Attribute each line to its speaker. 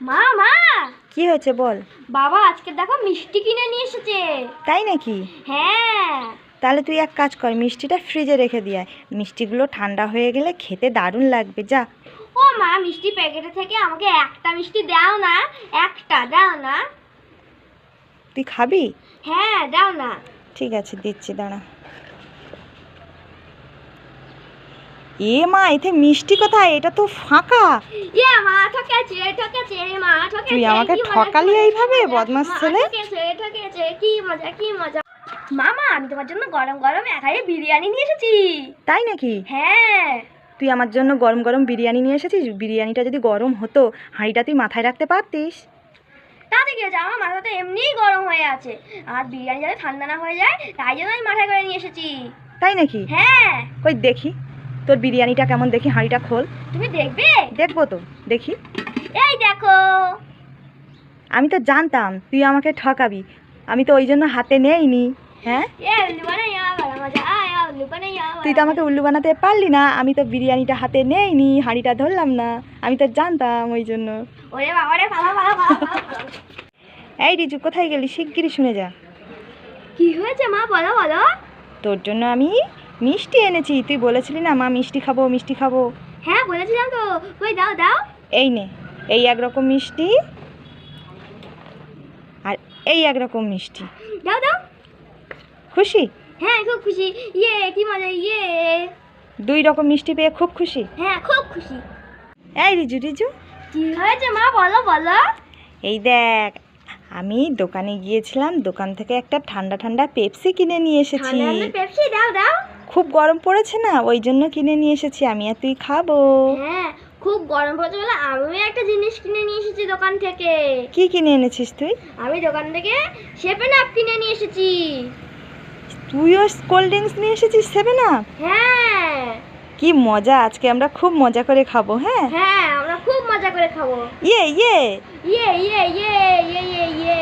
Speaker 1: মা মা!
Speaker 2: কি হয়েছে বল?
Speaker 1: বাবা আজকে দেখো মিষ্টি কিনে নিয়ে এসেছে।
Speaker 2: তাই নাকি?
Speaker 1: হ্যাঁ।
Speaker 2: তাহলে তুই এক কাজ কর মিষ্টিটা ফ্রিজে রেখে দিয়ে আয়। মিষ্টিগুলো ঠান্ডা হয়ে গেলে খেতে দারুণ লাগবে যা।
Speaker 1: ও মা মিষ্টি প্যাকেটে থেকে আমাকে একটা মিষ্টি দাও না একটা দাও না।
Speaker 2: তুই খাবি?
Speaker 1: হ্যাঁ দাও না।
Speaker 2: ঠিক আছে দিচ্ছি দাঁড়া। এ মা এতে মিষ্টি কোথায়? এটা তো ফাঁকা।
Speaker 1: মা ঠকেছে ঠকেছে মা ঠকেছে
Speaker 2: তুই আমাকে ঠকালি এইভাবে,
Speaker 1: মা
Speaker 2: ছেলে?
Speaker 1: ঠকেছে ঠকেছে কি মজা কি মজা। মামা আমি তোমার জন্য গরম গরম একাই বিরিয়ানি নিয়ে এসেছি।
Speaker 2: তাই নাকি?
Speaker 1: হ্যাঁ।
Speaker 2: তুই আমার জন্য গরম গরম বিরিয়ানি নিয়ে এসেছিস? বিরিয়ানিটা যদি গরম হতো হাঁড়িটা তুই মাথায় রাখতে পারতিস।
Speaker 1: তাতে কি হয়েছে আমার মাথাটা এমনিই গরম হয়ে আছে। আর বিরিয়ানি যাতে ঠান্ডা না হয়ে যায় তাই জন্য আমি মাথায় করে নিয়ে এসেছি।
Speaker 2: তাই নাকি?
Speaker 1: হ্যাঁ।
Speaker 2: ওই দেখি। তোর বিরিয়ানিটা কেমন দেখি? হাঁড়িটা খোল।
Speaker 1: তুমি দেখবে?
Speaker 2: দেখব তো দেখি।
Speaker 1: এই দেখো।
Speaker 2: আমি তো জানতাম তুই আমাকে ঠকাবি। আমি তো ওই জন্য হাতে নেইনি হ্যাঁ? তুই তো আমাকে উল্লু বানাতে পারলি না। আমি তো বিরিয়ানিটা হাতে নেইনি হাঁড়িটা ধরলাম না। আমি তো জানতাম ওই জন্য। এই রিজু কোথায় গেলি? শিগগিরই শুনে যা।
Speaker 1: কি হয়েছে মা? বলো বলো।
Speaker 2: তোর জন্য আমি মিষ্টি এনেছি তুই বলেছিলি না মা মিষ্টি খাব মিষ্টি খাব।
Speaker 1: হ্যাঁ বলেছিলাম তো। কই দাও দাও।
Speaker 2: এই নে এই একরকম মিষ্টি আর এই একরকম মিষ্টি।
Speaker 1: দাও দাও।
Speaker 2: খুশি?
Speaker 1: হ্যাঁ খুব খুশি। ইয়ে কি মজা ইয়ে।
Speaker 2: দুই রকম মিষ্টি পেয়ে খুব খুশি?
Speaker 1: হ্যাঁ খুব খুশি।
Speaker 2: এই রিজু রিজু।
Speaker 1: কি হয়েছে মা বলো বলো।
Speaker 2: এই দেখ আমি দোকানে গিয়েছিলাম দোকান থেকে একটা ঠান্ডা ঠান্ডা পেপসি কিনে নিয়ে এসেছি।
Speaker 1: পেপসি দাও দাও।
Speaker 2: খুব গরম পড়েছে না? ওই জন্য কিনে নিয়ে এসেছি। আমি আর তুই খাব।
Speaker 1: হ্যাঁ খুব গরম পড়েছে বলে আমি একটা জিনিস কিনে নিয়ে এসেছি দোকান থেকে।
Speaker 2: কি কিনে এনেছিস তুই?
Speaker 1: আমি দোকান থেকে সেভেন আপ কিনে নিয়ে এসেছি।
Speaker 2: তুইও কোল্ড ড্রিঙ্কস নিয়ে এসেছিস সেভেন আপ?
Speaker 1: হ্যাঁ।
Speaker 2: কি মজা আজকে আমরা খুব মজা করে খাব হ্যাঁ?
Speaker 1: হ্যাঁ আমরা খুব মজা করে খাব।
Speaker 2: ইয়ে
Speaker 1: ইয়ে। ইয়ে ইয়ে ইয়ে ইয়ে ইয়ে।